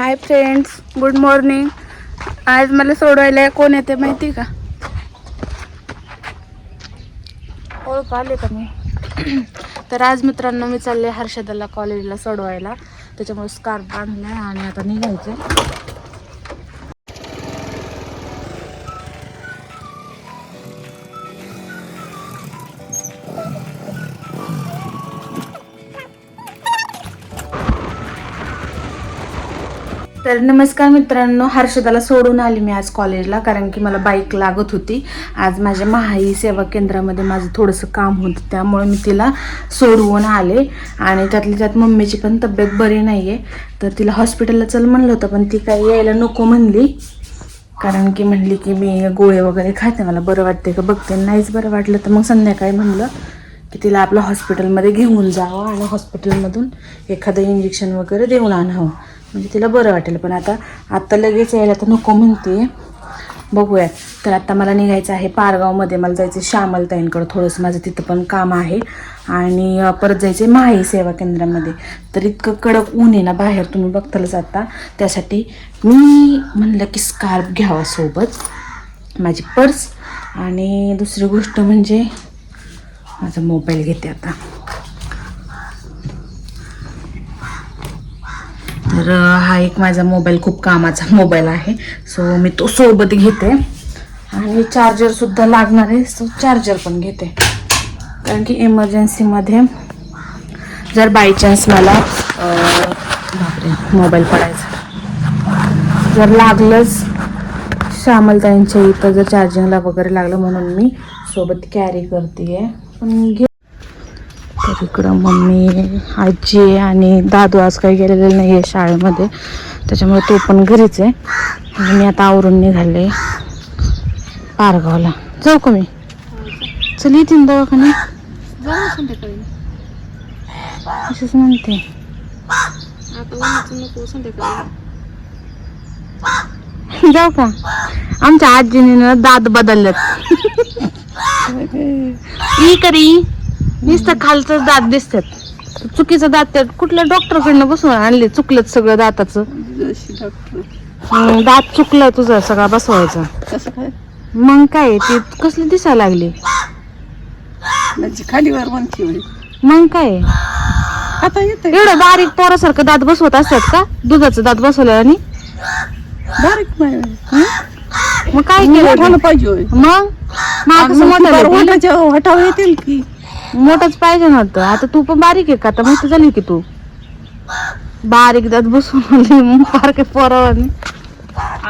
Hi friends good morning आज मला सोडवायला कोण येते माहिती का? ओळख आले का मी? तर आज मित्रांनो मी चालले हर्षदाला कॉलेजला सोडवायला. त्याच्यामुळे स्कार्फ बांधलाय आणि आता निघायचं. तर नमस्कार मित्रांनो हर्षदाला सोडून आली मी आज कॉलेजला कारण की मला बाईक लागत होती. आज माझ्या महाई सेवा केंद्रामध्ये माझं थोडंसं काम होतं त्यामुळे मी तिला सोडवून आले. आणि त्यातली त्यात मम्मीची पण तब्येत बरी नाही आहे तर तिला हॉस्पिटलला चल म्हणलं होतं पण ती काही यायला नको म्हणली. कारण की म्हणली की मी गोळे वगैरे खाते मला बरं वाटते का बघते. नाहीच बरं वाटलं तर मग संध्याकाळी म्हणलं की तिला आपलं हॉस्पिटलमध्ये घेऊन जावं आणि हॉस्पिटलमधून एखादं इंजेक्शन वगैरे देऊन आणावं. म्हणजे तिला बरं वाटेल. पण आता आत्ता लगेच यायला तर नको म्हणते. बघूयात. तर आत्ता मला निघायचं आहे पारगावमध्ये. मला जायचं श्यामलताईंकडं. थोडंसं माझं तिथं पण काम आहे. आणि परत जायचं आहे माही सेवा केंद्रामध्ये. तर इतकं कडक ऊन आहे ना बाहेर. तुम्ही बघतालच आता. त्यासाठी मी म्हणलं की स्कार्फ घ्यावा सोबत. माझी पर्स. आणि दुसरी गोष्ट म्हणजे माझा मोबाईल घेते आता. तर हा एक माझा मोबाईल खूप कामाचा मोबाईल आहे. सो मी तो सोबत घेते. आणि चार्जर सुद्धा लागणार आहे सो चार्जर पण घेते. कारण की इमर्जन्सीमध्ये जर बाय चान्स मला बापरे मोबाईल पडायचा. जर लागलंच श्यामलताईंच्या इथं जर चार्जिंगला वगैरे लागलं म्हणून मी सोबत कॅरी करते पण घे तर इकडं मम्मी आजी आणि दादू आज काही गेलेले नाही आहे शाळेमध्ये. त्याच्यामुळे तो पण घरीच आहे. आणि मी आता आवरून निघाले पारगावला. जाऊ का मी? चल येतील दवाखाने जाऊ संध्याकाळी. अशीच म्हणते. जाऊ का? आमच्या आजीने ना दात बदललेत. ई करी. नुसतं खालचं दात दिसतात. चुकीचं दात त्यात. कुठल्या डॉक्टरकडनं बसवून आणले चुकलं सगळं दाताचं? दात चुकलं तुझा सगळा बसवायचा. मग काय ते कसली दिसायला लागली? म्हणजे. मग काय? आता येते एवढं बारीक पोरासारखं दात बसवत असतात का? दुधाचं दात बसवलं आणि? बारीक मग काय केलं? पाहिजे. मग? वटाव येतील की? मोठंच पाहिजे नव्हतं. आता तू पण बारीक आहे का? आता मोठी झाली की तू. बारीक दात बसवून बारके पोरावानी.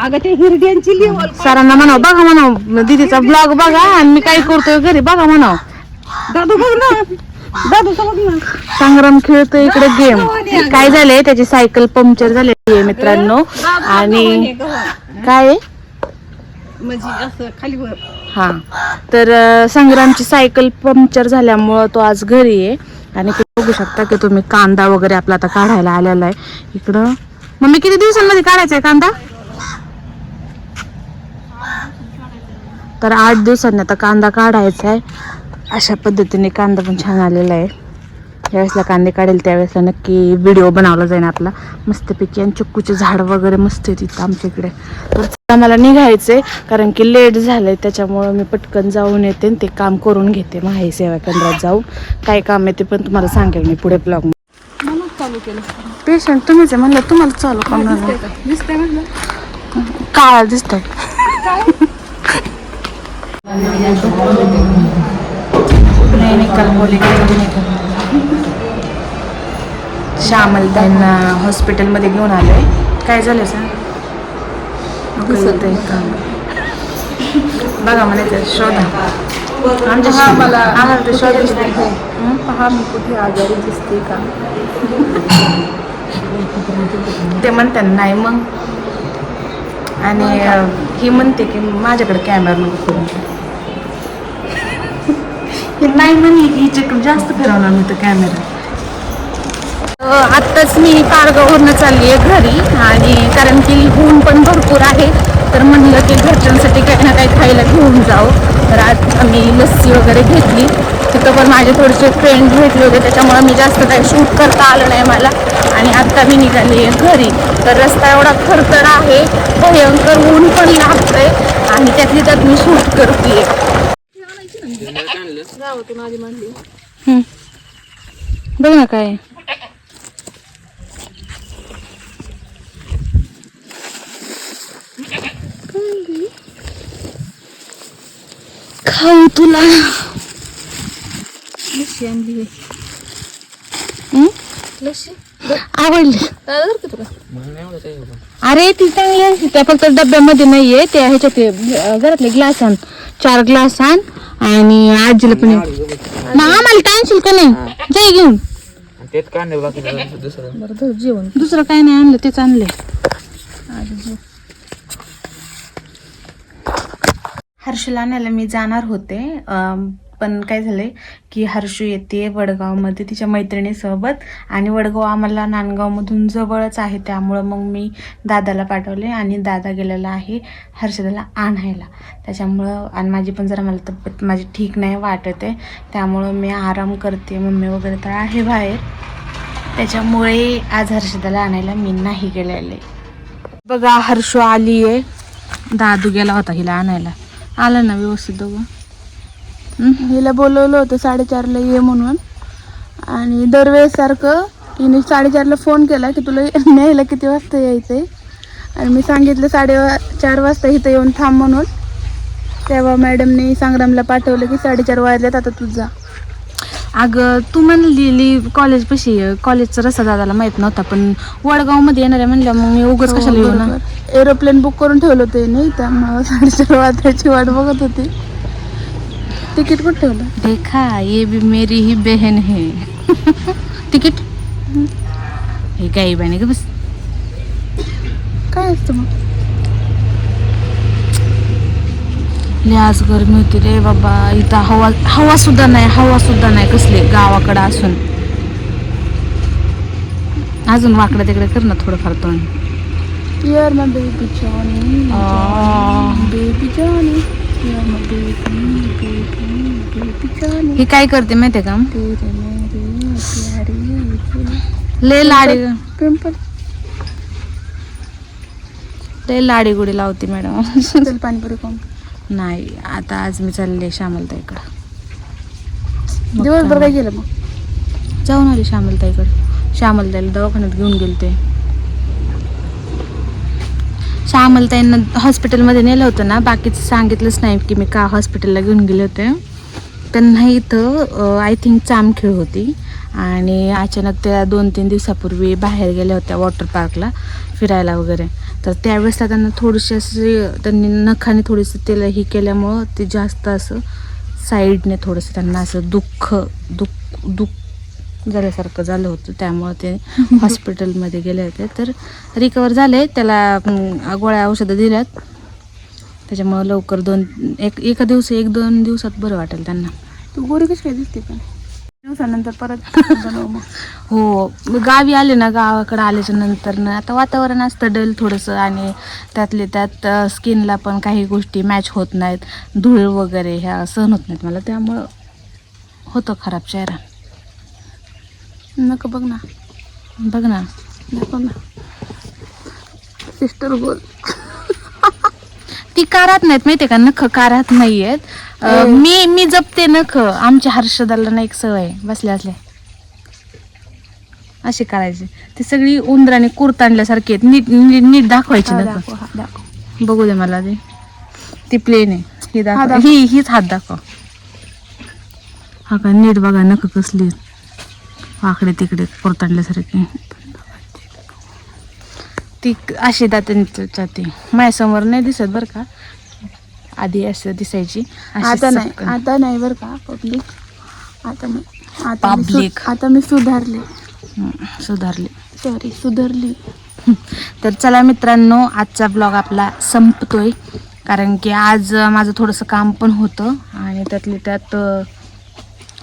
अगं ते हिरड्यांची लेवल सरांना म्हणाव बघा म्हणाव दीदीचा ब्लॉग बघा आणि मी काय करतोय घरी बघा म्हणाव. दादू बघ ना. दादू बघ ना. संग्राम खेळतोय इकडे गेम काय झालंय? त्याची सायकल पंक्चर झालेली आहे मित्रांनो. आणि काय आहे? म्हणजे असं खालीवर हा. तर संग्रामची सायकल पंक्चर झाल्यामुळं तो आज घरी आहे. आणि ते बघू शकता की तुम्ही कांदा वगैरे आपला आता काढायला आलेला आहे. इकडं. मम्मी किती दिवसांमध्ये काढायचा आहे कांदा? तर आठ दिवसांनी आता कांदा काढायचा आहे. अशा पद्धतीने कांदा पण छान आलेला आहे. ज्यावेळेसला कांदे काढेल त्यावेळेसला नक्की व्हिडिओ बनवला जाईल आपला. मस्तपैकी आणि चिक्कूचे झाड वगैरे मस्त आहे तिथं आमच्या इकडे. तर मला निघायचंय कारण की लेट झालंय त्याच्यामुळं मी पटकन जाऊन येते आणि ते काम करून घेते. माही सेवा केंद्रात जाऊन. काय काम आहे ते पण तुम्हाला सांगेल मी पुढे ब्लॉग म्हणून चालू केलं. पेशंट तुम्हीच आहे म्हणलं तुम्हाला चालू करणार काळा दिसतंय. श्यामल त्यांना हॉस्पिटलमध्ये घेऊन आलोय. काय झालं सर बघा मला ते शोधा. आमच्या हा, मला- आम्हाला ते शोधायचं आहे. पहा मी कुठे आजारी दिसते का? ते म्हणतात नाही मग. आणि ही म्हणते की माझ्याकडे कॅमेरा नको करून हे नाही म्हणली की हिच्याकडे जास्त फिरवणार मी तो कॅमेरा आत्ताच मी पारगाववरनं चालली आहे घरी आणि कारण की ऊन पण भरपूर आहे. तर म्हणलं की घरच्यांसाठी काही ना काही खायला घेऊन जाऊ. तर आज आम्ही लस्सी वगैरे घेतली. तिथं पण माझे थोडेसे फ्रेंड भेटले होते त्याच्यामुळे मी जास्त काही शूट करता आलं नाही मला. आणि आता मी निघाली घरी. तर रस्ता एवढा खरतर आहे भयंकर ऊन पण लागतंय आणि त्यातली त्यात मी शूट करते. बघ ना काय खाऊ तुला. लस्सी आणली? लस्सी? आवडली. काय अरे ती चांगली आहे. त्या फक्त डब्यामध्ये नाहीये. ह्याच्यात ते, अं, घरातले ग्लास आण. चार ग्लास आण. आणि आजीला पण. मग आम्हाला टाणशील का नाही? जाई घेऊन. तेच काय नाही बाकी दुसरं. जेवण दुसरं काही नाही आणलं तेच आणले हर्षला आणायला मी जाणार होते. पण काय झालंय की हर्षू येते वडगावमध्ये तिच्या मैत्रिणीसोबत आणि वडगाव आम्हाला नांदगावमधून जवळच आहे. त्यामुळं मग मी दादाला पाठवले आणि दादा गेलेला आहे हर्षदाला आणायला. त्याच्यामुळं आणि माझी पण जरा मला तब्येत माझी ठीक नाही वाटत. आहे त्यामुळं मी आराम करते मम्मी वगैरे तर आहे बाहेर. त्याच्यामुळे आज हर्षदाला आणायला मी नाही गेलेले. बघा हर्षू आली आहे दादू गेला होता हिला आणायला. आला ना व्यवस्थित दोघं. हिला बोलवलं होतं साडेचारला ये म्हणून. आणि दरवेळेसारखं हिने साडेचारला फोन केला की तुला न्यायला किती वाजता यायचं आहे आणि मी सांगितलं साडे चार वाजता इथं येऊन थांब म्हणून. तेव्हा मॅडमने संग्रामला पाठवलं की साडेचार वाजल्यात आता तू जा. अगं तू म्हणलेली कॉलेज पशी कॉलेजचा रस्ता दादाला माहीत नव्हता पण वडगावमध्ये येणार आहे म्हणलं मग मी उगाच कशाला येऊ ना? एरोप्लेन बुक करून ठेवलं होतं नाही त्यामुळं साडेचार वाजल्याची वाट बघत होती. तिकीट कुठं ठेवलं? देखा ये भी मेरी ही बहन है. तिकीट हे. काही बहिणी का बस? काय असतं मग? लय आज गरमी होती रे बाबा. इथं हवा हवा सुद्धा नाही हवा सुद्धा नाही कसली गावाकडं असून. अजून वाकडं तिकडे कर ना थोडंफार तोंड your my baby baby baby Johnny हे काय करते माहितीये का? तेरे मेरे प्यारे लय लाडी. पिंपल लय लाडी गुडी लावते मॅडम. चल पाणीपुरी खाऊन. नाही आता आज मी चालले श्यामलताईकडं. दिवसभर काय? केलं मग? जाऊन आले श्यामलताईकडे. श्यामलताईला दवाखान्यात घेऊन गेले ते श्यामलताईंना हॉस्पिटलमध्ये नेलं होतं ना बाकीचं सांगितलंच नाही की मी का हॉस्पिटलला घेऊन गेले होते. त्यांना इथं आय थिंक चामखीळ होती. आणि अचानक त्या दोन तीन दिवसापूर्वी बाहेर गेल्या होत्या वॉटर पार्कला फिरायला वगैरे. तर त्यावेळेसला त्यांना थोडीशी अशी त्यांनी नखाने थोडीशी त्याला ही केल्यामुळं ते जास्त असं साईडने थोडंसं त्यांना असं दुःख दुःख दुःख झाल्यासारखं झालं होतं. त्यामुळं ते हॉस्पिटलमध्ये गेले होते. तर रिकवर झाले. त्याला गोळ्या औषधं दिल्यात. त्याच्यामुळं लवकर दोन एक एका दिवस एक दोन दिवसात बरं वाटेल त्यांना. तू गोरी कशी काय दिसते पण? दिवसानंतर परत बनव मग. हो गावी आले ना गावाकडे आल्याच्यानंतर ना आता वातावरण असतं डल थोडंसं आणि त्यातले त्यात स्किनला पण काही गोष्टी मॅच होत नाहीत. धूळ वगैरे ह्या सहन होत नाहीत मला. त्यामुळं होतं खराब चेहरा. नको बघ ना. बघ ना. दाखव ना. सिस्टर बोल. ती कारात नाहीत माहितीये का? नख कारात नाही आहेत मी मी जपते नख. आमच्या हर्षदाला ना एक सवय आहे, बसल्या असल्या अशी करायची. ती सगळी उंदराने कुरतांडल्यासारखी आहेत. नीट नीट नीट दाखवायची हा, नख. दाखव हा, दाखव. बघू दे मला ते. ती प्लेन आहे. ही हा, दाखव. दाखव. ही हीच हात दाखव. हा का? नीट बघा नख कसली आहेत. वाकडे तिकडे कुरतांडल्यासारखी ती अशी दात्यांच्या ती माझ्यासमोर नाही दिसत बरं का. आधी असं दिसायची आता नाही. आता नाही बरं का पब्लिक आता आता मी सु- Public. आता मी सुधारले. सुधारली. सॉरी सुधारली. तर चला मित्रांनो आजचा ब्लॉग आपला संपतोय. कारण की आज माझं थोडंसं काम पण होतं आणि त्यातले त्यात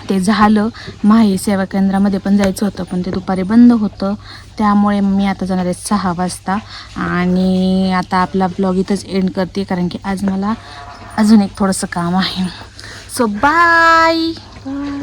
ते झालं. माही सेवा केंद्रामध्ये पण जायचं होतं पण ते दुपारी बंद होतं. त्यामुळे मी आता जाणार आहे सहा वाजता. आणि आता आपला ब्लॉग इथंच एंड करते कारण की आज मला अजून एक थोडंसं काम आहे. So bye bye